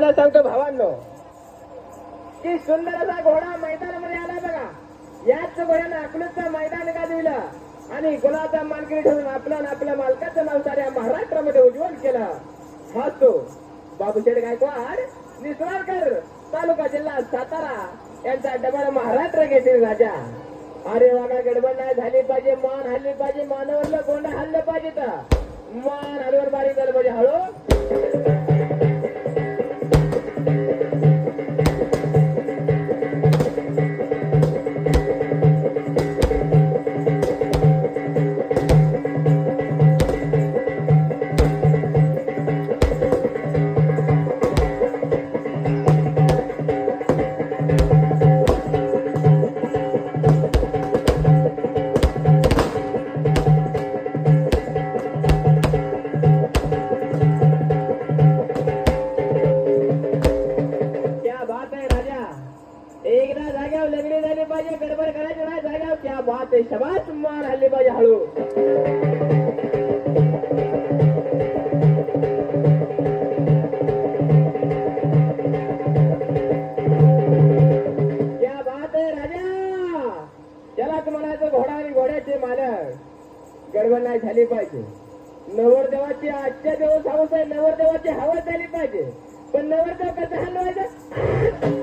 तुम्हाला सांगतो भावांनो की सुंदर असा घोडा मैदानामध्ये आला बघा. याच घोड्यानं अकलूजचं मैदान का दिलं आणि गुलाचा मालकी ठेवून आपल्या आपल्या मालकाचं नाव साऱ्या महाराष्ट्रामध्ये उज्ज्वल केलं. हाच तो बाबूशेठ गायकवाड निस्वारकर तालुका जिल्हा सातारा यांचा डबल महाराष्ट्र घेतील राजा. अरे वागा गडबड नाही झाली पाहिजे मान हल्ली पाहिजे मानवरलं गोंड हल्लं पाहिजे तर मान हलवर बारीक झालं पाहिजे हळू. एकदा जाग्यावर लग्न झाली पाहिजे गडबड करायची नाही जाग्यावर क्या बात आहे शबास मान हल्ली पाहिजे हळू. क्या बात आहे राजा घोड्याचे गडबड नाही झाली पाहिजे. नवरदेवाची आजच्या दिवस हवस आहे नवरदेवाची हवा झाली पाहिजे. पण नवरदेव कसं हलवायचं?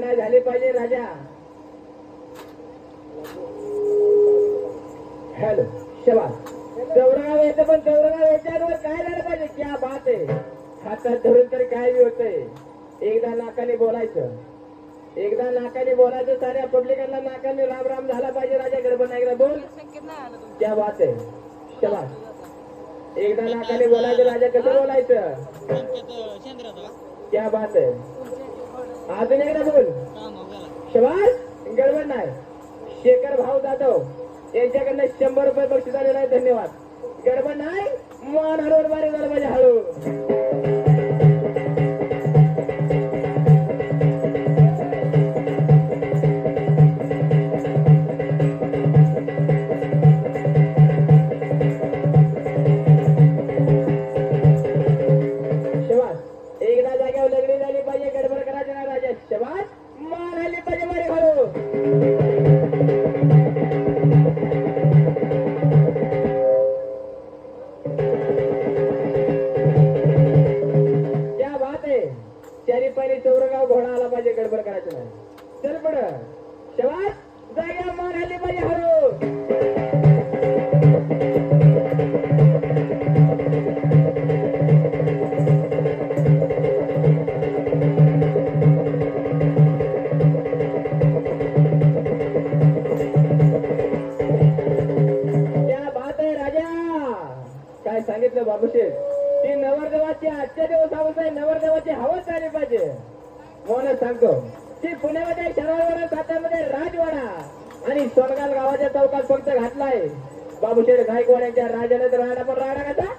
नाही झाली पाहिजे राजा. हॅलो शबास. चौरगाव येतं पण चौरगाव याच्यावर काय झालं पाहिजे? क्या बात आहे. हातात धरून तर काय बी होतंय. एकदा नाकाने बोलायचं. एकदा नाकाने बोलायचं साऱ्या पब्लिकांना नाकाने राम राम झाला पाहिजे राजा. गडबड नाही एकदा बोल. क्या बात आहे. शबास. एकदा नाकाने बोलायचं राजा. कसं बोलायचं? क्या बात आहे. अजून एकदा बोल शबास गडबड नाही. शेखर भाऊ जाधव यांच्याकडनं शंभर रुपये बक्षीस आलेला आहे धन्यवाद. गडबड नाही मान हळूवर बारे झालं पाहिजे हळू. घोडा गडबड करायचं नाही. चल पड मान हल्ली बात आहे राजा? काय सांगितलं बाबूशेठ? ती नवरदेवाची आजच्या दिवसावर नवरदेवाची हवस झाली पाहिजे. म्हणून सांगतो ती पुण्यामध्ये शहरावर सातारमध्ये राजवाडा आणि स्वर्गाल गावाच्या चौकात फक्त घातलाय. बाबूशेठ गायकवाड यांच्या राजाने तर पण राहणार कसा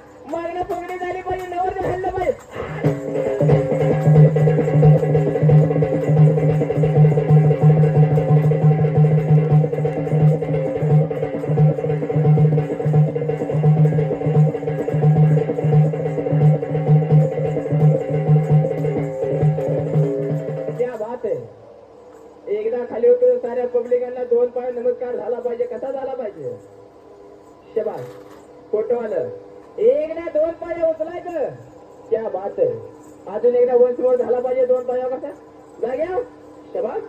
आहे एकदा खाली उतरून साऱ्या पब्लिकांना दोन पाय नमस्कार झाला पाहिजे कसा झाला पाहिजे? शबास फोटो आलं एकदा दोन पाय उचलायचं क्या बात आहे. अजून एकदा वंश झाला पाहिजे दोन पाया हो कसा जाग्या. शबास